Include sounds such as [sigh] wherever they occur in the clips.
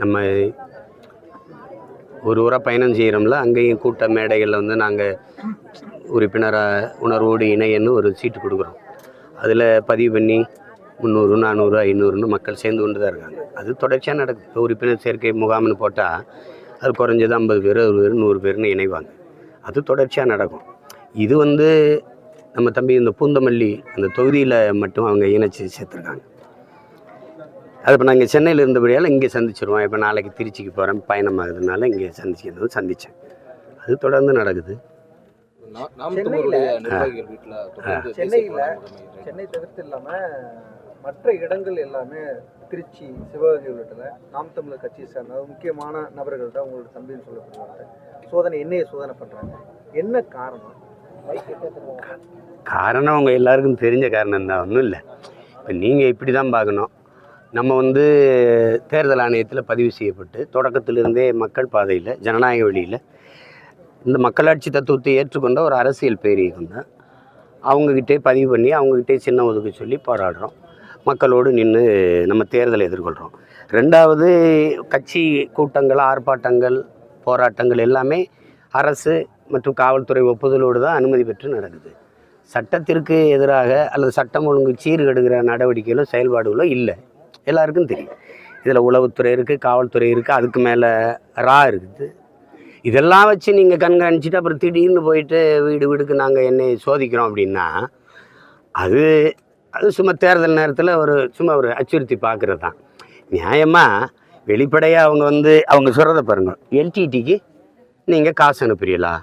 நம்ம ஒரு ஊராக பயணம் செய்கிறோம்ல அங்கேயும் கூட்ட மேடைகளில் வந்து நாங்கள் உறுப்பினராக உணர்வோடு இணையன்னு ஒரு சீட்டு கொடுக்குறோம். அதில் பதிவு பண்ணி முந்நூறு நானூறு ஐநூறுன்னு மக்கள் சேர்ந்து கொண்டு தான் இருக்காங்க. அது தொடர்ச்சியாக நடக்குது. இப்போ உறுப்பினர் சேர்க்கை முகாம்னு போட்டால் அது குறைஞ்சது ஐம்பது பேர் அறுபது பேர் நூறு பேர்னு இணைவாங்க. அது தொடர்ச்சியாக நடக்கும். இது வந்து நம்ம தம்பி இந்த பூந்தமல்லி அந்த தொகுதியில் மட்டும் அவங்க இணைச்சி சேர்த்துருக்காங்க. அது இப்போ நாங்கள் சென்னையில் இருந்தபடியால் இங்கே சந்திச்சிருவோம். இப்போ நாளைக்கு திருச்சிக்கு போகிறேன் பயணம் ஆகுதுனால இங்கே சந்திக்கிறது சந்தித்தேன் அது தொடர்ந்து நடக்குது. சென்னையில. சென்னை தவிர்த்து இல்லாம மற்ற இடங்கள் எல்லாமே திருச்சி சிவகங்கை உள்ளிட்ட நாம் தமிழர் கட்சியை சார்ந்த முக்கியமான நபர்கள் தான் உங்களோட தம்பின்னு சொல்லப்படுவாங்க. சோதனை என்னைய சோதனை பண்றாங்க. என்ன காரணம்? காரணம் அவங்க எல்லாருக்கும் தெரிஞ்ச காரணம் தான். ஒன்றும் இல்லை. இப்போ நீங்கள் இப்படி தான் பார்க்கணும். நம்ம வந்து தேர்தல் ஆணையத்தில் பதிவு செய்யப்பட்டு தொடக்கத்திலிருந்தே மக்கள் பாதையில் ஜனநாயக வழியில் இந்த மக்களாட்சி தத்துவத்தை ஏற்றுக்கொண்ட ஒரு அரசியல் பேரியக்கம் தான் அவங்கக்கிட்டே பதிவு பண்ணி அவங்கக்கிட்டே சின்ன ஒதுக்க சொல்லி போராடுறோம். மக்களோடு நின்று நம்ம தேர்தலை எதிர்கொள்கிறோம் ரெண்டாவது கட்சி கூட்டங்கள் ஆர்ப்பாட்டங்கள் போராட்டங்கள் எல்லாமே அரசு மற்றும் காவல்துறை ஒப்புதலோடு தான் அனுமதி பெற்று நடக்குது. சட்டத்திற்கு எதிராக அல்லது சட்டம் ஒழுங்கு சீர்கெடுகிற நடவடிக்கைகளோ செயல்பாடுகளோ இல்லை. எல்லாருக்கும் தெரியும். இதில் உளவுத்துறை இருக்குது காவல்துறை இருக்குது அதுக்கு மேலே ரா இருக்குது. இதெல்லாம் வச்சு நீங்கள் கண்காணிச்சிட்டு அப்புறம் திடீர்னு போயிட்டு வீடு வீடுக்கு நாங்கள் என்னை சோதிக்கிறோம் அப்படின்னா அது அது சும்மா தேர்தல் நேரத்தில் ஒரு சும்மா ஒரு அச்சுறுத்தி பார்க்குறது தான் நியாயமாக வெளிப்படையாக அவங்க வந்து அவங்க சொல்கிறத பாருங்கள் எல்டிடிக்கு நீங்கள் காசு அனுப்புறீங்களா?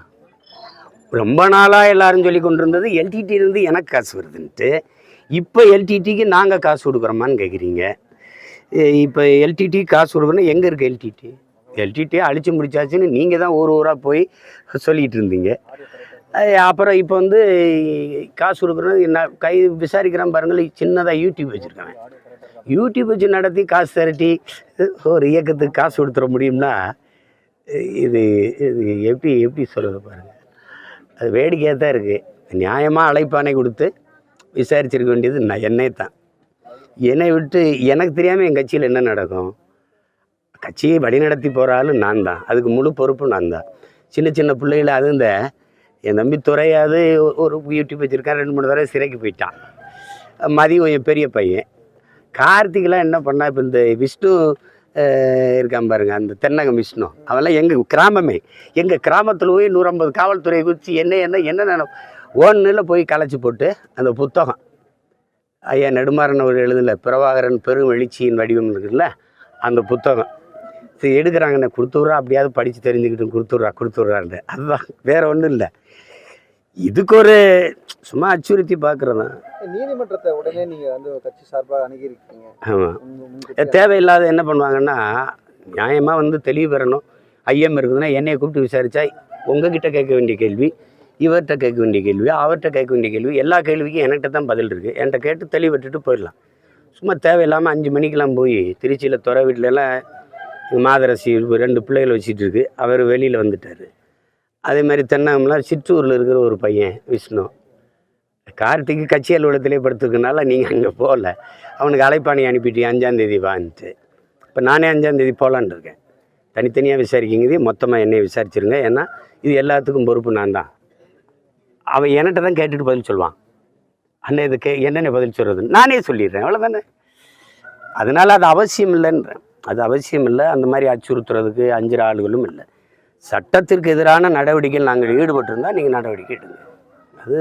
ரொம்ப நாளாக எல்லாரும் சொல்லி கொண்டு இருந்தது LTT எனக்கு காசு வருதுன்ட்டு இப்போ எல்டிடிக்கு நாங்கள் காசு கொடுக்குறோமான்னு கேட்குறீங்க இப்போ எல்டிடி காசு கொடுக்கணும் எங்கே இருக்குது எல்டிடி எல்டிடி அழிச்சு முடிச்சாச்சுன்னு நீங்கள் தான் ஊர் ஊராக போய் சொல்லிகிட்டு இருந்தீங்க. அப்புறம் இப்போ வந்து காசு கொடுக்குறது என்ன கை விசாரிக்கிறான் பாருங்கள் சின்னதாக யூடியூப் வச்சுருக்கேன் யூடியூப் வச்சு நடத்தி காசு திரட்டி ஒரு இயக்கத்துக்கு காசு கொடுத்துட முடியும்னா இது இது எப்படி எப்படி சொல்கிறது பாருங்கள் அது வேடிக்கையாக தான் இருக்குது நியாயமாக அழைப்பானை கொடுத்து விசாரிச்சிருக்க வேண்டியது நான் என்னை தான் என்னை விட்டு எனக்கு தெரியாமல் என் கட்சியில் என்ன நடக்கும்? கட்சியை வழிநடத்தி போகிற நான் தான். அதுக்கு முழு பொறுப்பு நான் தான். சின்ன சின்ன பிள்ளைகள அது இந்த என் தம்பி துறையாது ஒரு யூடியூப் வச்சுருக்கான் ரெண்டு மூணு தடவை சிறைக்கு போயிட்டான். மதியம் என் பெரிய பையன். கார்த்திகெலாம் என்ன பண்ணா இப்போ இந்த விஷ்ணு இருக்கான் பாருங்க அந்த தென்னகம் விஷ்ணு. அவெல்லாம் எங்கள் கிராமமே. எங்கள் கிராமத்தில் போய் நூற்றம்பது காவல்துறையை குறித்து என்ன என்ன என்ன நினை ஒன்றில் போய் களைச்சி போட்டு அந்த புத்தகம் ஐயா நெடுமாறன் அவர் எழுதல பிரபாகரன் பெரும் எழுச்சியின் வடிவம் இருக்குல்ல அந்த புத்தகம். சரி எடுக்கிறாங்கண்ணே கொடுத்துட்றா? அப்படியாவது படித்து தெரிஞ்சுக்கிட்டு கொடுத்துட்றா கொடுத்துட்றான்ட்டு அதுதான் வேற ஒன்றும் இல்லை. இதுக்கு ஒரு சும்மா அச்சுறுத்தி பார்க்குறது தான் நீதிமன்றத்தை உடனே நீங்க வந்து கட்சி சார்பாக அணுகியிருக்கீங்க. ஆமாம் தேவையில்லாத என்ன பண்ணுவாங்கன்னா நியாயமாக வந்து தெளிவு பெறணும். ஐயம் இருக்குதுன்னா என்னைய கூப்பிட்டு விசாரித்தா உங்ககிட்ட கேட்க வேண்டிய கேள்வி. இவர்கிட்ட கேட்க வேண்டிய கேள்வி அவர்கிட்ட கேட்க வேண்டிய கேள்வி எல்லா கேள்விக்கும் என்கிட்ட தான் பதில் இருக்குது என்கிட்ட கேட்டு தெளிவிட்டுட்டு போயிடலாம். சும்மா தேவையில்லாமல் அஞ்சு மணிக்கெலாம் போய் திருச்சியில் துறை வீட்டிலலாம் மாதரசி ரெண்டு பிள்ளைகள் வச்சுட்டு இருக்கு. அவர் வெளியில் வந்துட்டார். அதே மாதிரி தென்னகம்லாம் சிற்றூரில் இருக்கிற ஒரு பையன் விஷ்ணு. கார்த்திக்கு கட்சி அலுவலகத்திலே படுத்துருக்கனால நீங்கள் அங்கே போகல. அவனுக்கு அழைப்பாணி அனுப்பிட்டு அஞ்சாந்தேதி வான்ட்டு. இப்போ நானே அஞ்சாந்தேதி போகலான்னு இருக்கேன். தனித்தனியாக விசாரிக்கிங்க. மொத்தமாக என்னை விசாரிச்சிருங்க. ஏன்னா இது எல்லாத்துக்கும் பொறுப்பு நான் தான் அவன் என்கிட்ட தான் கேட்டுட்டு பதில் சொல்லுவான். அண்ணன் இது கே என்னென்ன பதில் சொல்கிறது நானே சொல்லிடுறேன் அவ்வளோதானே அதனால் அது அவசியம் இல்லைன்றேன். அது அவசியம் இல்லை அந்த மாதிரி அச்சுறுத்துறதுக்கு அஞ்சுற ஆளுகளும் இல்லை. சட்டத்திற்கு எதிரான நடவடிக்கையில் நாங்கள் ஈடுபட்டிருந்தால் நீங்கள் நடவடிக்கை எடுங்க. அது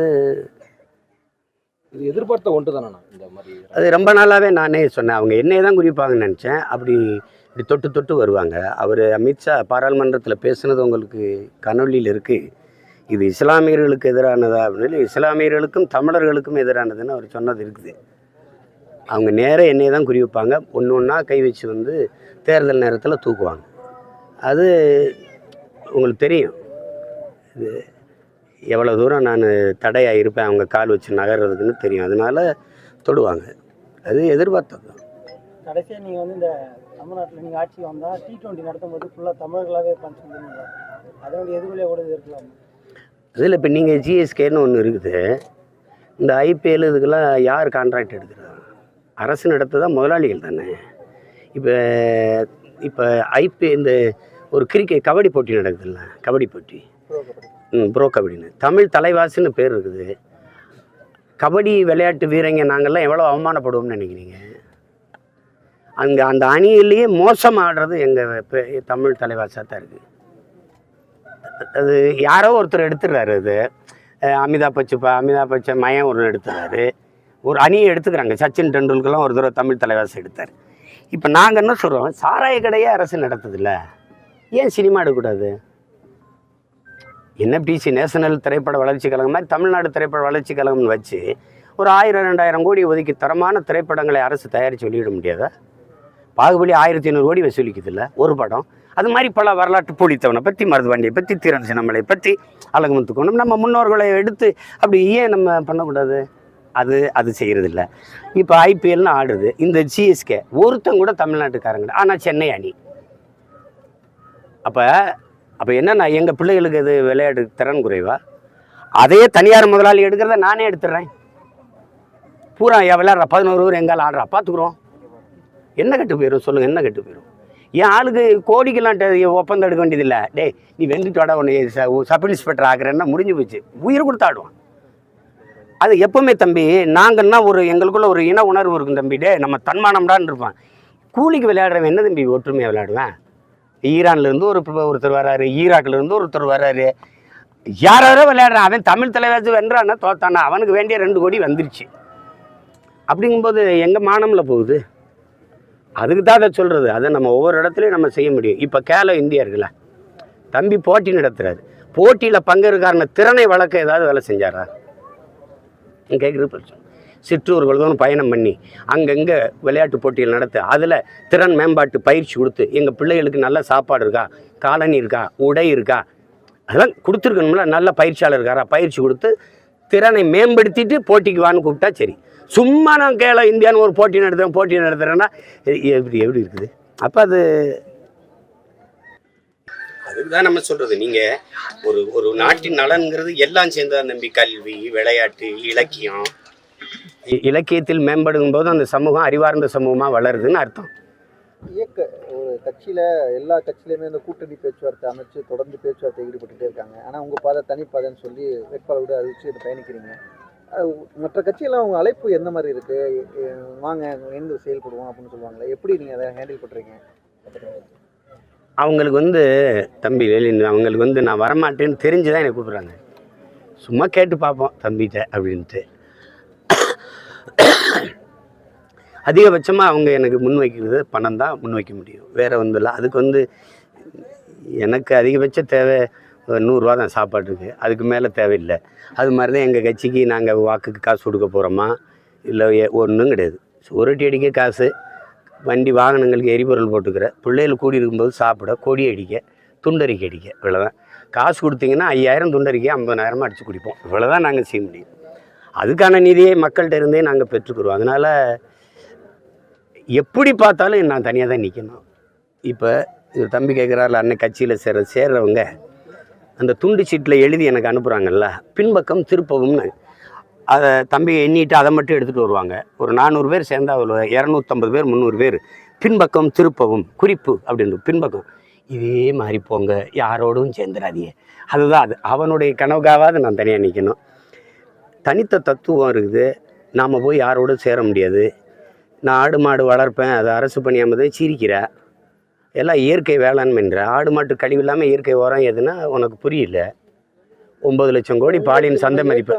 இது எதிர்பார்த்த ஒன்று தானே இந்த மாதிரி? அது ரொம்ப நாளாகவே நானே சொன்னேன். அவங்க என்னைய தான் குறிப்பாங்கன்னு நினச்சேன். அப்படி இப்படி தொட்டு தொட்டு வருவாங்க. அவர் அமித்ஷா பாராளுமன்றத்தில் பேசுனது உங்களுக்கு கனொலியில் இருக்குது இது இஸ்லாமியர்களுக்கு எதிரானதா? அப்படின்னு இஸ்லாமியர்களுக்கும் தமிழர்களுக்கும் எதிரானதுன்னு அவர் சொன்னது இருக்குது. அவங்க நேராக என்னையை தான் குறிவிப்பாங்க. ஒன்று ஒன்றா கை வச்சு வந்து தேர்தல் நேரத்தில் தூக்குவாங்க. அது உங்களுக்கு தெரியும். இது எவ்வளோ தூரம் நான் தடையாக இருப்பேன் அவங்க கால் வச்சு நகர்றதுக்குன்னு தெரியும். அதனால் தொடுவாங்க. அது எதிர்பார்த்தது. கடைசியாக நீங்கள் வந்து இந்த தமிழ்நாட்டில் நீங்கள் ஆட்சி வந்தால் டி டுவெண்ட்டி நடத்தும் போது ஃபுல்லாக தமிழர்களாகவே இருப்பான்னு சொல்லுவீங்க அதனுடைய எதிர்விலை கூட இருக்கலாம். இதில் இப்போ நீங்கள் ஜிஎஸ்கேன்னு ஒன்று இருக்குது. இந்த ஐபிஎல் இதுக்கெல்லாம் யார் கான்ட்ராக்ட் எடுக்கிறா அரசு நடத்துதா முதலாளிகள் தானே. இப்போ இப்போ ஐபி இந்த ஒரு கிரிக்கெட் கபடி போட்டி நடக்குதுல்ல கபடி போட்டி. ம் ப்ரோ கபடின்னு. தமிழ் தலைவாசின்னு பேர் இருக்குது. கபடி விளையாட்டு வீரங்க நாங்கள்லாம் எவ்வளோ அவமானப்படுவோம்னு நினைக்கிறீங்க? அங்கே அந்த அணியிலேயே மோசம் ஆடுறது எங்கள் தமிழ் தலைவாசாக தான் இருக்குது அது யாரோ ஒருத்தர் எடுத்துடுறாரு அது. அமிதாப் பச்சன் அமிதாப் பச்சன் மயம் ஒரு எடுத்துறாரு ஒரு அணியை எடுத்துக்கிறாங்க. சச்சின் டெண்டுல்கர்லாம் ஒரு தடவை தமிழ் தலைவாசி எடுத்தார். இப்போ நாங்கள் என்ன சொல்கிறோம் சாராய கடையே அரசு நடத்துதில்ல. ஏன் சினிமா எடுக்கக்கூடாது? என்எஃப்டிசி நேஷனல் திரைப்பட வளர்ச்சி கழகம் மாதிரி தமிழ்நாடு திரைப்பட வளர்ச்சி கழகம்னு வச்சு ஒரு ஆயிரம் ரெண்டாயிரம் கோடி ஒதுக்கி தரமான திரைப்படங்களை அரசு தயாரித்து வெளியிட முடியாதா? பாகுபலி ஆயிரத்தி ஐநூறு கோடி வசூலிக்குதுல்ல. ஒரு படம். அது மாதிரி பல வரலாற்று புலித்தவனை பற்றி மருதுவாண்டியை பற்றி தீரன் சின்னமலை பற்றி அழகுமுத்துக்கோணம் நம்ம முன்னோர்களை எடுத்து அப்படி ஏன் நம்ம பண்ணக்கூடாது? அது அது செய்கிறதில்ல இப்போ ஐபிஎல்னு ஆடுது. இந்த சிஎஸ்கே ஒருத்தன் கூட தமிழ்நாட்டுக்காரங்க ஆனால் சென்னை அணி. அப்போ அப்போ என்னன்னா எங்கள் பிள்ளைகளுக்கு இது விளையாட்டு திறன் குறைவா? அதையே தனியார் முதலாளி எடுக்கிறத நானே எடுத்துடுறேன். பூரா விளையாடுறா பதினோரு ஊர் எங்கால் ஆடுறா. பார்த்துக்குறோம் என்ன கெட்டு போயிடும் சொல்லுங்கள் என்ன கெட்டு போயிடும் என் ஆளுக்கு கோடிக்கெல்லாம் ஒப்பந்தம் எடுக்க வேண்டியதில்லை. டே நீ வெந்துட்டு உன்னை ச- சப் இன்ஸ்பெக்டர் ஆகிறேன்னா முடிஞ்சு போச்சு. உயிர் கொடுத்தாடுவான் அது எப்பவுமே தம்பி நாங்கன்னா ஒரு எங்களுக்குள்ள ஒரு இன உணர்வு இருக்கும் தம்பி டே நம்ம தன்மானம்டான்னு இருப்பான். கூலிக்கு விளையாடுறவன் என்ன தம்பி ஒற்றுமையாக விளையாடுவேன்? ஈரான்லேருந்து ஒரு ஒருத்தர் வராரு ஈராக்லேருந்து ஒருத்தர் வராரு. யார் யாரோ விளையாடுறான். அவன் தமிழ் தலைவாச்சு வென்றான்னா தோத்தானா அவனுக்கு வேண்டிய ரெண்டு கோடி வந்துருச்சு. அப்படிங்கும்போது எங்கள் மானமில் போகுது? அதுக்கு தான் அதை சொல்கிறது அதை நம்ம ஒவ்வொரு இடத்துலையும் நம்ம செய்ய முடியும். இப்போ கேலோ இந்தியா இருக்குல்ல தம்பி போட்டி நடத்துகிறாரு போட்டியில் பங்கேற்காரன திறனை வளர்க்க ஏதாவது வேலை செஞ்சாரா? கேட்குறது பிரச்சனை சிற்றூர்கள் பயணம் பண்ணி அங்கங்கே விளையாட்டு போட்டிகள் நடத்து அதில் திறன் மேம்பாட்டு பயிற்சி கொடுத்து எங்கள் பிள்ளைகளுக்கு நல்ல சாப்பாடு இருக்கா? காலனி இருக்கா? உடை இருக்கா? அதெல்லாம் கொடுத்துருக்கணும்ல. நல்ல பயிற்சியாளர் இருக்காரா? பயிற்சி கொடுத்து திறனை மேம்படுத்திட்டு போட்டிக்கு வான்னு கூப்பிட்டா சரி. சும்மா நான் கேள இந்தியான்னு ஒரு போட்டி நடத்துகிறேன் போட்டி நடத்துகிறேன்னா எப்படி எப்படி இருக்குது? அப்போ அது அதுதான் நம்ம சொல்றது. நீங்க ஒரு ஒரு நாட்டின் நலன்கிறது எல்லாம் சேர்ந்ததான் நம்பி கல்வி விளையாட்டு இலக்கியம். இ- இலக்கியத்தில் மேம்படும் போது அந்த சமூகம் அறிவார்ந்த சமூகமா வளருதுன்னு அர்த்தம். இயக்க ஒரு கட்சியில எல்லா கட்சியிலுமே இந்த கூட்டணி பேச்சுவார்த்தை அமைச்சு தொடர்ந்து பேச்சுவார்த்தை ஈடுபட்டுட்டே இருக்காங்க. ஆனா உங்க பாதை தனிப்பாதைன்னு சொல்லி வேட்பாளர் கூட அறிவிச்சு இதை பயணிக்கிறீங்க. மற்ற கட்சியெல்லாம் உங்கள் அழைப்பு எந்த மாதிரி இருக்கு? வாங்க இணைந்து செயல்படுவோம் அப்படின்னு சொல்லுவாங்களே எப்படி நீங்கள் அதை ஹேண்டில் பண்ணுறீங்க அவங்களுக்கு வந்து தம்பி லலின் அவங்களுக்கு வந்து நான் வரமாட்டேன்னு தெரிஞ்சு தான் என்னை கூப்பிட்றாங்க. சும்மா கேட்டு பார்ப்போம் தம்பிகிட்ட அப்படின்ட்டு. அதிகபட்சமாக அவங்க எனக்கு முன்வைக்கிறது பணம் தான் முன்வைக்க முடியும். வேறு வந்து இல்லை. அதுக்கு வந்து எனக்கு அதிகபட்ச தேவை நூறுரூவா தான் சாப்பாட்டுக்கு அதுக்கு மேலே தேவையில்லை. அது மாதிரி தான் எங்கள் கட்சிக்கு நாங்கள் வாக்குக்கு காசு கொடுக்க போகிறோமா இல்லை ஒன்றும் கிடையாது. சுவரொட்டி அடிக்க காசு. வண்டி வாகனங்களுக்கு எரிபொருள் போட்டுக்கிற. பிள்ளைகள் கூடி இருக்கும்போது சாப்பிட கொடி அடிக்க துண்டறிக்கை அடிக்க இவ்வளோதான் காசு கொடுத்தீங்கன்னா ஐயாயிரம் துண்டறிக்கை ஐம்பதாயிரமா அடித்து குடிப்போம். இவ்வளோதான் நாங்கள் செய்ய முடியும். அதுக்கான நிதியை மக்கள்கிட்ட இருந்தே நாங்கள் பெற்றுக்கிறோம். அதனால் எப்படி பார்த்தாலும் நான் தனியாக தான் நிற்கணும் இப்போ தம்பி கேட்குறாருல அன்னை கட்சியில் சேர சேர்றவங்க அந்த துண்டு சீட்டில் எழுதி எனக்கு அனுப்புகிறாங்கல்ல பின்பக்கம் திருப்பவும்னு. அதை தம்பி எண்ணிட்டு அதை மட்டும் எடுத்துகிட்டு வருவாங்க. ஒரு நானூறு பேர் சேர்ந்தால் அவ்வளோ இரநூத்தம்பது பேர் முந்நூறு பேர். பின்பக்கம் திருப்பவும் குறிப்பு அப்படின்னு பின்பக்கம். இதே மாதிரி போங்க யாரோடும் சேர்ந்துடாதீங்க. அதுதான் அது. அவனுடைய கனவுக்காவது நான் தனியாக நிற்கணும் தனித்த தத்துவம் இருக்குது. நாம் போய் யாரோடும் சேர முடியாது. நான் ஆடு மாடு வளர்ப்பேன் அது அரசு பணியாமதே சிரிக்கிற. எல்லாம் இயற்கை வேளாண்மைன்ற ஆடு மாட்டு கழிவு இல்லாமல் இயற்கை உரம் எதுனா உனக்கு புரியல. ஒம்பது லட்சம் கோடி பாலின் சந்தை மதிப்பு.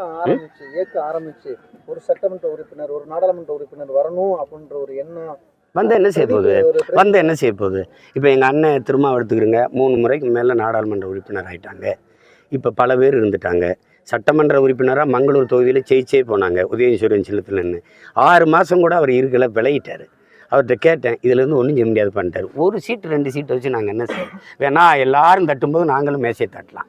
இயக்க ஆரம்பிச்சு ஒரு சட்டமன்ற உறுப்பினர் ஒரு நாடாளுமன்ற உறுப்பினர் வரணும் அப்படின்ற ஒரு எண்ணம். வந்து என்ன செய்ய போகுது? ஒரு பிரச்சனை வந்து என்ன செய்ய போகுது? இப்போ எங்கள் அண்ணன் திரும்ப எடுத்துக்கிறங்க. மூணு முறைக்கு மேலே நாடாளுமன்ற உறுப்பினர் ஆயிட்டாங்க. இப்போ பல பேர் இருந்துட்டாங்க. சட்டமன்ற உறுப்பினராக மங்களூர் தொகுதியில் ஜெயிச்சே போனாங்க. உதயசூரியன் சின்னத்தில் நின்று ஆறு மாதம் கூட அவர் இருக்கல விளையிட்டார். அவர்கிட்ட கேட்டேன் இதுலேருந்து ஒன்றும் செய்ய முடியாது பண்ணிட்டார். ஒரு சீட்டு ரெண்டு சீட்டு வச்சு நாங்கள் என்ன செய்ய வேணா எல்லாரும் தட்டும்போது நாங்களும் மேசையை தட்டலாம்.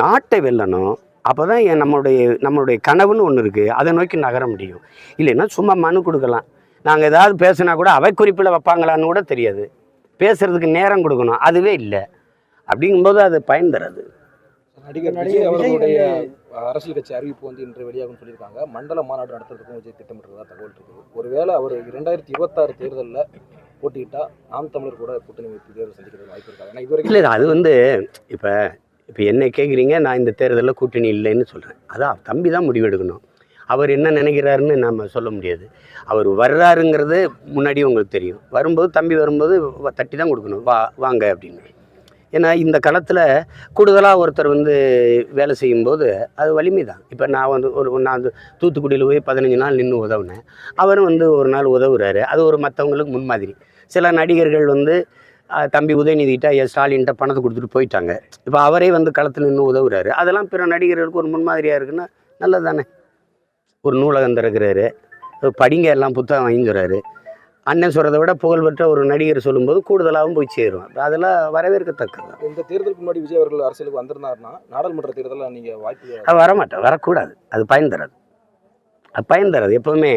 நாட்டை வெல்லணும். அப்போ தான் என் நம்மளுடைய நம்மளுடைய கனவுன்னு ஒன்று இருக்குது அதை நோக்கி நகர முடியும். இல்லைன்னா சும்மா மனு கொடுக்கலாம். நாங்கள் ஏதாவது பேசுனா கூட அவை குறிப்பில் வைப்பாங்களான்னு கூட தெரியாது. பேசுறதுக்கு நேரம் கொடுக்கணும். அதுவே இல்லை. அப்படிங்கும்போது அது பயன் தராது. நடிகர் அவர்களுடைய அரசியல் கட்சி அறிவிப்பு வந்து இன்று வெளியாகும் சொல்லியிருக்காங்க. மண்டல மாநாடு நடத்துறதுக்கும் விஜய் திட்டமிட்டுறதா தகவல் இருக்குது ஒருவேளை அவர் இரண்டாயிரத்தி இருபத்தாறு தேர்தலில் போட்டியிட்டா நாம் தமிழர் கூட கூட்டணி வைத்து தேர்தல் சந்திக்கிறது வாய்ப்பு இருக்காங்க ஏன்னா இதுவரைக்கும் இல்லை அது வந்து இப்போ இப்போ என்ன கேட்குறீங்க நான் இந்த தேர்தலில் கூட்டணி இல்லைன்னு சொல்கிறேன் அதான் தம்பி தான் முடிவெடுக்கணும். அவர் என்ன நினைக்கிறாருன்னு நம்ம சொல்ல முடியாது. அவர் வர்றாருங்கிறது முன்னாடி உங்களுக்கு தெரியும். வரும்போது தம்பி வரும்போது வ- தட்டி தான் கொடுக்கணும். வா வாங்க அப்படின்னு. ஏன்னா இந்த களத்தில் கூடுதலாக ஒருத்தர் வந்து வேலை செய்யும்போது அது வலிமை தான் இப்போ நான் வந்து ஒரு நான் வந்து தூத்துக்குடியில் போய் பதினஞ்சு நாள் நின்று உதவுனேன். அவரும் வந்து ஒரு நாள் உதவுறாரு. அது ஒரு மற்றவங்களுக்கு முன்மாதிரி. சில நடிகர்கள் வந்து தம்பி உதயநிதிட்ட ஐயா ஸ்டாலின்கிட்ட பணத்தை கொடுத்துட்டு போயிட்டாங்க. இப்போ அவரே வந்து களத்தில் நின்று உதவுறாரு. அதெல்லாம் பிற நடிகர்களுக்கு ஒரு முன்மாதிரியாக இருக்குன்னா நல்லது தானே ஒரு நூலகம் திறக்கிறாரு. படிங்க எல்லாம் புத்தகம் வாங்கிக்கிறாரு அண்ணன் சொல்கிறத விட புகழ்பெற்ற ஒரு நடிகர் சொல்லும்போது கூடுதலாகவும் போய் சேரும். அதெல்லாம் வரவேற்கத்தக்கது. இந்த தேர்தலுக்கு முன்னாடி விஜய் அவர்கள் அரசியலுக்கு வந்திருந்தாருன்னா நாடாளுமன்ற தேர்தலில் நீங்க வாய்ப்பு அது வரமாட்டேன் வரக்கூடாது. அது பயன் தராது. அது பயன் தராது. எப்போவுமே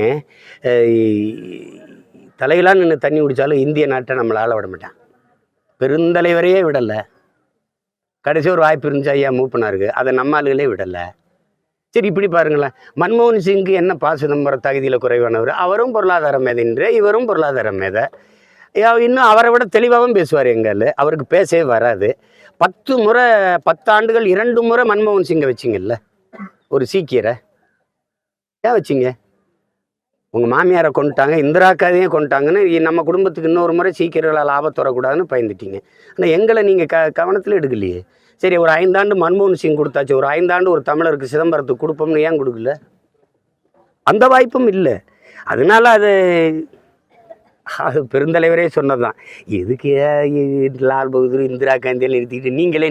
தலையிலாம் நின்று தண்ணி குடித்தாலும் இந்திய நாட்டை நம்மளை ஆள விட மாட்டான். பெருந்தலைவரையே விடலை. கடைசி ஒரு வாய்ப்பு இருந்துச்சு ஐயா மூப்பனாருக்கு. அதை நம்ம ஆளுகளே விடலை. சரி இப்படி பாருங்களேன். மன்மோகன் சிங்க்கு என்ன பா சிதம்பரம் தகுதியில் குறைவானவர்? அவரும் பொருளாதார மேதைன்ற இவரும் பொருளாதார மேதை. இன்னும் அவரை விட தெளிவாகவும் பேசுவார் எங்கள். அவருக்கு பேசவே வராது. பத்து முறை பத்தாண்டுகள் இரண்டு முறை மன்மோகன் சிங்கை வச்சிங்கல்ல ஒரு சீக்கியரை. ஏன் வச்சிங்க? உங்கள் மாமியாரை கொண்டுட்டாங்க இந்திரா கதையும் கொண்டுட்டாங்கன்னு நம்ம குடும்பத்துக்கு இன்னொரு முறை சீக்கியர்களால் ஆபத்து வரக்கூடாதுன்னு பயந்துட்டீங்க. ஆனால் எங்களை நீங்கள் க கவனத்தில் எடுக்கலையே. சரி ஒரு ஐந்தாண்டு மன்மோகன் சிங் கொடுத்தாச்சு. ஒரு ஐந்தாண்டு ஒரு தமிழருக்கு சிதம்பரத்துக்கு கொடுப்போம்னு ஏன் கொடுக்கல? அந்த வாய்ப்பும் இல்லை. அதனால அது அது பெருந்தலைவரே சொன்னதுதான். எதுக்கு லால் பகதூர் இந்திரா காந்தியெல்லாம் நிறுத்திக்கிட்டு நீங்களே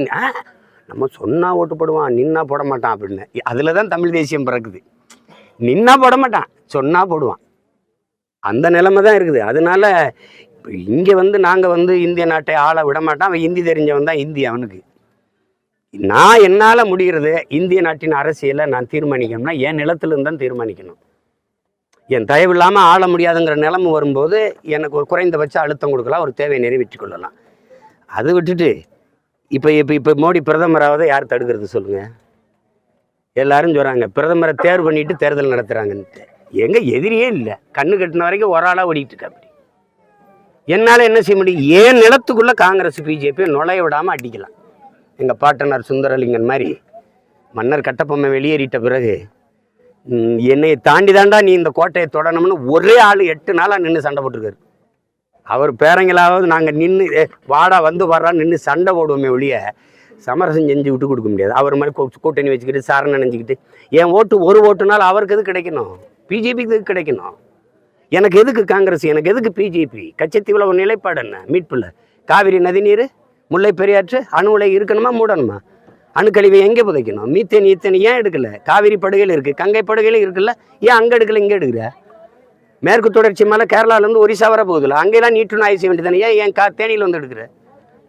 நம்ம சொன்னால் ஓட்டு போடுவான் நின்னா போட மாட்டான் அப்படின்னு. அதில் தான் தமிழ் தேசியம் பிறக்குது. நின்னா போட மாட்டான் சொன்னால் போடுவான். அந்த நிலைமை தான் இருக்குது. அதனால இப்போ இங்கே வந்து நாங்கள் வந்து இந்திய நாட்டை ஆள விட மாட்டான். அவன் ஹிந்தி தெரிஞ்சவன் தான் இந்தி அவனுக்கு. நான் என்னால் முடிகிறது இந்திய நாட்டின் அரசியலை நான் தீர்மானிக்கணும்னா என் நிலத்திலிருந்து தான் தீர்மானிக்கணும். என் தயவு இல்லாமல் ஆள முடியாதுங்கிற நிலைமை வரும்போது எனக்கு ஒரு குறைந்தபட்ச அழுத்தம் கொடுக்கலாம் ஒரு தேவையை நிறைவேற்றி கொள்ளலாம். அதை விட்டுட்டு இப்போ இப்போ இப்போ மோடி பிரதமராவதை யார் தடுக்கிறது சொல்லுங்கள் எல்லாரும் சொல்கிறாங்க பிரதமரை தேர்வு பண்ணிட்டு தேர்தல் நடத்துகிறாங்கன்ட்டு எங்கள் எதிரியே இல்லை. கண்ணு கட்டின வரைக்கும் ஒரு ஆளாக ஓடிட்டு இருக்கா அப்படி. என்னால் என்ன செய்ய முடியும்? ஏன் நிலத்துக்குள்ளே காங்கிரஸ் பிஜேபி நுழைய விடாமல் அடிக்கலாம். எங்கள் பாட்டனார் சுந்தரலிங்கன் மாதிரி மன்னர் கட்டப்பொம்மை வெளியேறிட்ட பிறகு என்னை தாண்டி தாண்டா நீ இந்த கோட்டையை தொடணும்னு ஒரே ஆள் எட்டு நாளாக நின்று சண்டை போட்டிருக்காரு. அவர் பேரங்களாவது நாங்கள் நின்று வாடா வந்து வர்றா நின்று சண்டை போடுவோமே ஒழிய சமரசம் செஞ்சு விட்டு கொடுக்க முடியாது. அவர் மாதிரி கூட்டணி வச்சுக்கிட்டு சாரணம் நினைஞ்சிக்கிட்டு என் ஓட்டு ஒரு ஓட்டுனால அவருக்கு எது கிடைக்கணும்? பிஜேபிக்கு எது கிடைக்கணும்? எனக்கு எதுக்கு காங்கிரஸ் எனக்கு எதுக்கு பிஜேபி கச்சத்தீவில் ஒரு நிலைப்பாடு என்ன? மீட்பில். காவிரி நதிநீர் முல்லை பெரியாற்று அணு உலை இருக்கணுமா மூடணுமா? அணுக்கழிவை எங்கே புதைக்கணும்? மீத்தேன் ஈத்தேன் ஏன் எடுக்கல? காவிரி படுகையில் இருக்குது கங்கை படுகையில் இருக்குல்ல ஏன் அங்கே எடுக்கல இங்கே எடுக்கிற? மேற்கு தொடர்ச்சி மலை கேரளாலேருந்து ஒரிசா வர போகுதுல்ல அங்கெல்லாம் நீட்டுன்னு செய்ய வேண்டியதானே ஏன் ஏன் கா தேனியில் வந்து எடுக்கிற?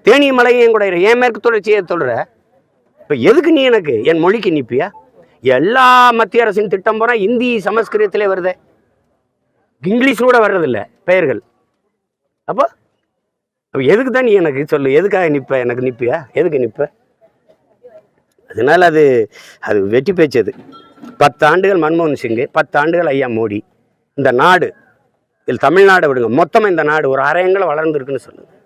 தேனி மலையை என் கூட ஏன் மேற்கு தொடர்ச்சியை தொடுற? இப்போ எதுக்கு நீ எனக்கு என் மொழிக்கு நிற்பியா எல்லா மத்திய அரசின் திட்டம் போனால் இந்தி சமஸ்கிருதத்திலே வருதே. இங்கிலீஷ் கூட வர்றதில்ல பெயர்கள். அப்போ அப்போ எதுக்கு தான் நீ எனக்கு சொல்லு? எதுக்காக நிற்ப எனக்கு நிற்பியா எதுக்கு நிற்ப அதனால் அது அது வெட்டி பேச்சது பத்து ஆண்டுகள் மன்மோகன் சிங்கு பத்து ஆண்டுகள் ஐயா மோடி. இந்த நாடு இதில் தமிழ்நாடு விடுங்க. மொத்தமாக இந்த நாடு ஒரு அரையங்களை வளர்ந்துருக்குன்னு சொல்லுங்கள்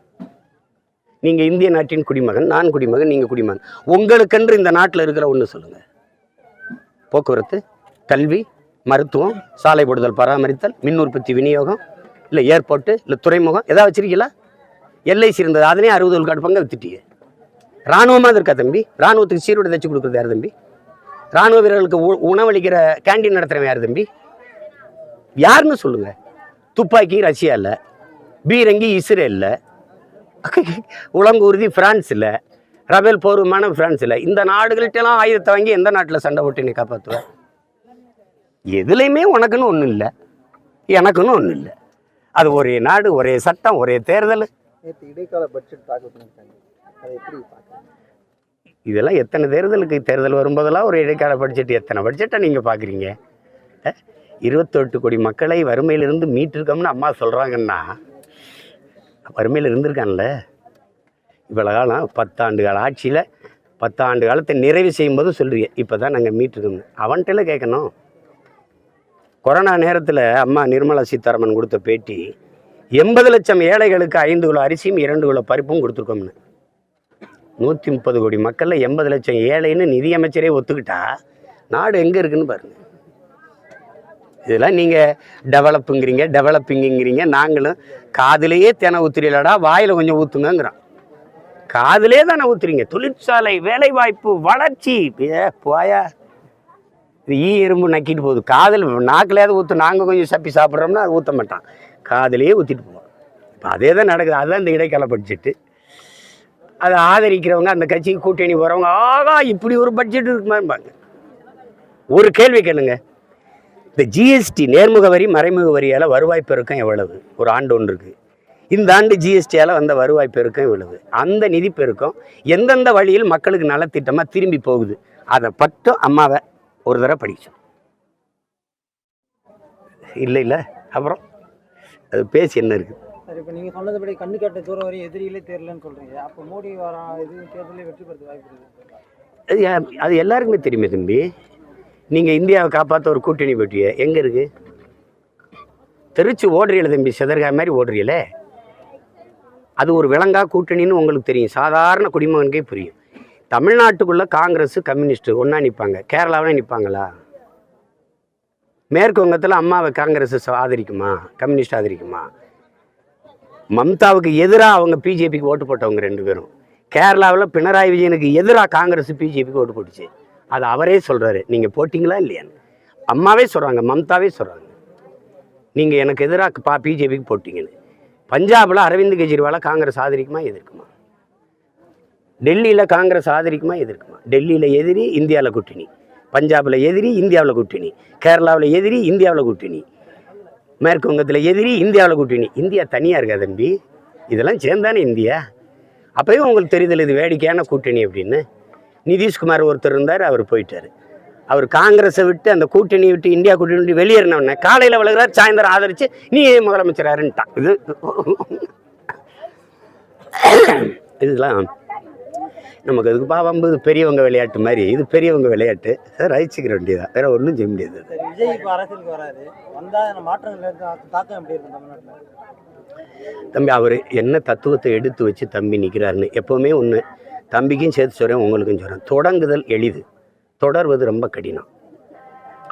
நீங்கள் இந்திய நாட்டின் குடிமகன் நான் குடிமகன் நீங்கள் குடிமகன். உங்களுக்கென்று இந்த நாட்டில் இருக்கிற ஒன்று சொல்லுங்கள் போக்குவரத்து கல்வி மருத்துவம் சாலை போடுதல் பராமரித்தல் மின் உற்பத்தி விநியோகம் இல்லை ஏர்போர்ட்டு இல்லை துறைமுகம் எதாவது வச்சுருக்கீங்களா? எல்ஐசி இருந்தது அதனே அறுபது விழுக்காடு பங்கு வித்துட்டீங்க இராணுவமாக இருக்கா தம்பி? இராணுவத்துக்கு சீருடை தைச்சு கொடுக்குறது யார் தம்பி? இராணுவ வீரர்களுக்கு உ- உணவளிக்கிற கேண்டீன் நடத்துகிறவன் யார் தம்பி? யாருன்னு சொல்லுங்கள் துப்பாக்கி ரஷ்யாவில் பீரங்கி இஸ்ரேலில் [laughs] உலங்கூர்தி ஃப்ரான்ஸில் ரபேல் போர் விமானம் பிரான்ஸில் இந்த நாடுகள்கிட்டலாம் ஆயுதத்தை வாங்கி எந்த நாட்டில் சண்டை போட்டு நீ காப்பாற்றுவேன் எதுலேயுமே உனக்குன்னு ஒன்றும் இல்லை எனக்குன்னு ஒன்றும் இல்லை. அது ஒரே நாடு ஒரே சட்டம் ஒரே தேர்தல். நேற்று இடைக்கால பட்ஜெட் தாக்கல் பண்ணியிருக்காங்க. அதை எப்படி பார்க்குறீங்க இதெல்லாம் எத்தனை தேர்தலுக்கு தேர்தல் வரும்போதெல்லாம் ஒரு இடைக்கால பட்ஜெட் எத்தனை பட்ஜெட்டை நீங்கள் பார்க்குறீங்க? இருபத்தெட்டு கோடி மக்களை வறுமையிலிருந்து மீட்டிருக்கோம்னு அம்மா சொல்கிறாங்கன்னா வறுமையில் இருந்திருக்கான்ல? இவ்வளோ காலம் பத்தாண்டு கால ஆட்சியில் பத்தாண்டு காலத்தை நிறைவு செய்யும்போது சொல்கிறீங்க இப்போ தான் நாங்கள் மீட்டிருக்கோம் அவன்கிட்ட கேட்கணும். கொரோனா நேரத்தில் அம்மா நிர்மலா சீதாராமன் கொடுத்த பேட்டி எண்பது லட்சம் ஏழைகளுக்கு ஐந்து கிலோ அரிசியும் இரண்டு கிலோ பருப்பும் கொடுத்துருக்கோம்னு. நூற்றி முப்பது கோடி மக்களில் எண்பது லட்சம் ஏழைன்னு நிதியமைச்சரே ஒத்துக்கிட்டா நாடு எங்கே இருக்குன்னு பாருங்க. இதெல்லாம் நீங்கள் டெவலப்புங்கிறீங்க டெவலப்பிங்குங்கிறீங்க நாங்களும் காதுலேயே தினை ஊத்துறீங்களடா வாயில் கொஞ்சம் ஊற்றுங்கிறோம் காதிலே தானே ஊத்துறீங்க. தொழிற்சாலை வேலைவாய்ப்பு வளர்ச்சி. ஏ போயா. இது ஈ எறும்பு நக்கிட்டு போகுது. காதில் நாக்கிலேயாவது ஊற்று நாங்கள் கொஞ்சம் சப்பி சாப்பிட்றோம்னா அது ஊற்ற மாட்டான். காதுலேயே ஊற்றிட்டு போவோம் இப்போ அதே தான் நடக்குது. அதுதான் இந்த இடைக்கால பட்ஜெட்டு. அதை ஆதரிக்கிறவங்க அந்த கட்சிக்கு கூட்டணி போகிறவங்க ஆகா இப்படி ஒரு பட்ஜெட் இருக்குமாம்பாங்க. ஒரு கேள்வி கேளுங்க. இந்த ஜிஎஸ்டி நேர்முக வரி மறைமுக வரியால் வருவாய் பெருக்கம் எவ்வளவு? ஒரு ஆண்டு ஒன்று இருக்குது இந்த ஆண்டு ஜிஎஸ்டியால் வந்த வருவாய் பெருக்கம் இவ்வளவு அந்த நிதி பெருக்கம் எந்தெந்த வழியில் மக்களுக்கு நலத்திட்டமாக திரும்பி போகுது? அதை பட்டும் அம்மாவை ஒரு தடவை படிச்சோம் இல்லை இல்லை. அப்புறம்? அது பேசி என்ன இருக்குது சார் இப்போ நீங்கள் சொன்னதுபடி கண்ணு கட்ட தூரம் வரை எதிரியிலே தேரலன்னு சொல்கிறீங்க அப்போ மோடி வர இது தேர்தலே வெற்றி பெறது வாய்ப்பு இருக்குது அது அது எல்லாருக்குமே தெரியுமே தம்பி. நீங்கள் இந்தியாவை காப்பாற்ற ஒரு கூட்டணி போட்டிய எங்கே இருக்கு? தெரிச்சு ஓடுறீல தம்பி சிதறகா மாதிரி ஓடுறீங்களே அது ஒரு விலங்கா கூட்டணின்னு உங்களுக்கு தெரியும். சாதாரண குடிமகனுக்கே புரியும். தமிழ்நாட்டுக்குள்ளே காங்கிரஸ் கம்யூனிஸ்ட் ஒன்றா நிற்பாங்க கேரளாவில் நிற்பாங்களா மேற்கு வங்கத்தில் அம்மாவை காங்கிரஸ் ஆதரிக்குமா? கம்யூனிஸ்ட் ஆதரிக்குமா? மம்தாவுக்கு எதிராக அவங்க பிஜேபிக்கு ஓட்டு போட்டவங்க ரெண்டு பேரும். கேரளாவில் பினராயி விஜயனுக்கு எதிராக காங்கிரஸ் பிஜேபிக்கு ஓட்டு போட்டுச்சு. அது அவரே சொல்கிறாரு நீங்கள் போட்டிங்களா இல்லையான்னு அம்மாவே சொல்கிறாங்க மம்தாவே சொல்கிறாங்க நீங்கள் எனக்கு எதிராக பா பிஜேபிக்கு போட்டிங்கன்னு. பஞ்சாபில் அரவிந்த் கெஜ்ரிவாலை காங்கிரஸ் ஆதரிக்குமா எதிர்க்குமா? டெல்லியில் காங்கிரஸ் ஆதரிக்குமா எதிர்க்குமா? டெல்லியில் எதிரி இந்தியாவில் கூட்டணி. பஞ்சாபில் எதிரி இந்தியாவில் கூட்டணி. கேரளாவில் எதிரி இந்தியாவில் கூட்டணி. மேற்கு வங்கத்தில் எதிரி இந்தியாவில் கூட்டணி. இந்தியா தனியாக இருக்கா தம்பி? இதெல்லாம் சேர்ந்தானே இந்தியா. அப்போயும் உங்களுக்கு தெரியுதில்ல இது வேடிக்கையான கூட்டணி அப்படின்னு. நிதிஷ்குமார் ஒருத்தர் இருந்தார் அவர் போயிட்டார். அவர் காங்கிரஸை விட்டு அந்த கூட்டணி விட்டு இந்தியா கூட்டணி விட்டு வெளியேறினவொடனே காலையில் விலகிறார் சாயந்தரம் ஆதரித்து நீ முதலமைச்சராருன்ட்டான். இது [coughs] இதெல்லாம் நமக்கு அதுக்கு பாவம்பு இது பெரியவங்க விளையாட்டு மாதிரி. இது பெரியவங்க விளையாட்டு. சார் ரசிச்சுக்கிற வேண்டியதான் வேற ஒன்றும் செய்ய முடியாது விஜய் இப்போ அரசியலுக்கு வராது வந்தால் மாற்றங்கள் தாக்கம் எப்படி இருக்கும் தமிழ்நாட்டில்? தம்பி அவர் என்ன தத்துவத்தை எடுத்து வச்சு தம்பி நிற்கிறாருன்னு எப்போவுமே ஒன்று தம்பிக்கும் சேர்த்து சொல்கிறேன் உங்களுக்கும் சொல்கிறேன் தொடங்குதல் எளிது. தொடர்வது ரொம்ப கடினம்.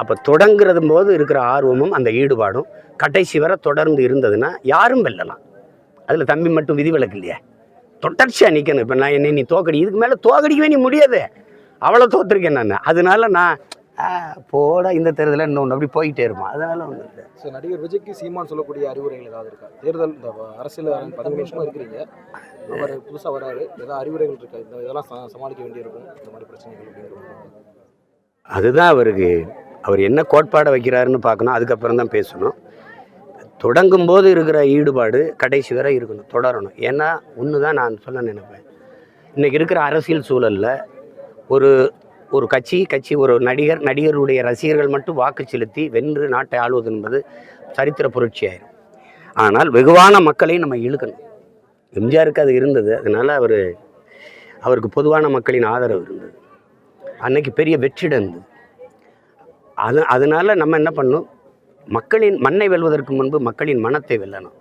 அப்போ தொடங்குறது போது இருக்கிற ஆர்வமும் அந்த ஈடுபாடும் கடைசி வரை தொடர்ந்து இருந்ததுன்னா யாரும் வெல்லலாம். அதில் தம்பி மட்டும் விதிவிலக்கு இல்லையா? தொடர்ச்சியாக நிற்கணும் இப்போ நான் என்னை நீ தோக்கடி. இதுக்கு மேலே தோக்கடிக்கவே நீ முடியாது. அவ்வளோ தோத்துருக்கேன் நான். அதனால நான் போடா இந்த தேர்தலில் இன்னொன்று அப்படி போயிட்டே இருப்பான் அதனால ஒன்றும் இல்லை. சார் நடிகர் விஜய்க்கு சீமான் சொல்லக்கூடிய அறிவுரைகள் ஏதாவது இருக்கா? தேர்தல் இந்த அரசியல் பதிமூணு வருஷமா இருக்கிறீங்க. அவர் புதுசாக வராரு. ஏதாவது அறிவுரைகள் இருக்கா? இந்த இதெல்லாம் சமாளிக்க வேண்டியிருக்கும். இந்த மாதிரி பிரச்சனைகள் அதுதான் அவருக்கு அவர் என்ன கோட்பாடை வைக்கிறாருன்னு பார்க்கணும். அதுக்கப்புறம் தான் பேசணும். தொடங்கும் போது இருக்கிற ஈடுபாடு கடைசி வரை இருக்கணும் தொடரணும். ஏன்னா ஒன்று தான் நான் சொல்ல நினைப்பேன். இன்றைக்கி இருக்கிற அரசியல் சூழலில் ஒரு ஒரு கட்சி கட்சி ஒரு நடிகர் நடிகருடைய ரசிகர்கள் மட்டும் வாக்கு செலுத்தி வென்று நாட்டை ஆளுவது என்பது சரித்திர புரட்சியாயிரும் ஆனால் வெகுவான மக்களையும் நம்ம இழுக்கணும். எம்ஜிஆருக்கு அது இருந்தது. அதனால் அவர் அவருக்கு பொதுவான மக்களின் ஆதரவு இருந்தது. அன்னைக்கு பெரிய வெற்றிடம் இருந்தது அது அதனால் நம்ம என்ன பண்ணணும்? மக்களின் மண்ணை வெல்வதற்கு முன்பு மக்களின் மனத்தை வெல்லணும்.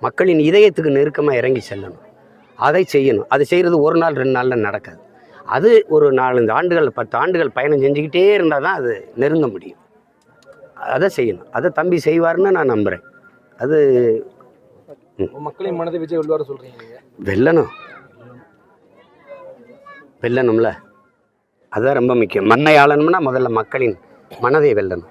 மக்களின் இதயத்துக்கு நெருக்கமாக இறங்கி செல்லணும். அதை செய்யணும். அதை செய்கிறது ஒரு நாள் ரெண்டு நாளில் நடக்காது. அது ஒரு நாலஞ்சு ஆண்டுகள் பத்து ஆண்டுகள் பயணம் செஞ்சுக்கிட்டே இருந்தால் தான் அது நெருங்க முடியும். அதை செய்யணும். அதை தம்பி செய்வார்னு நான் நம்புகிறேன் அது மக்களின் மனதை விஜய் வெல்வார சொல்றீங்க நீங்க. வெல்லணும். வெல்லணும்ல. அதுதான் ரொம்ப முக்கியம். மண்ணை ஆளணும்னா முதல்ல மக்களின் மனதை வெல்லணும்.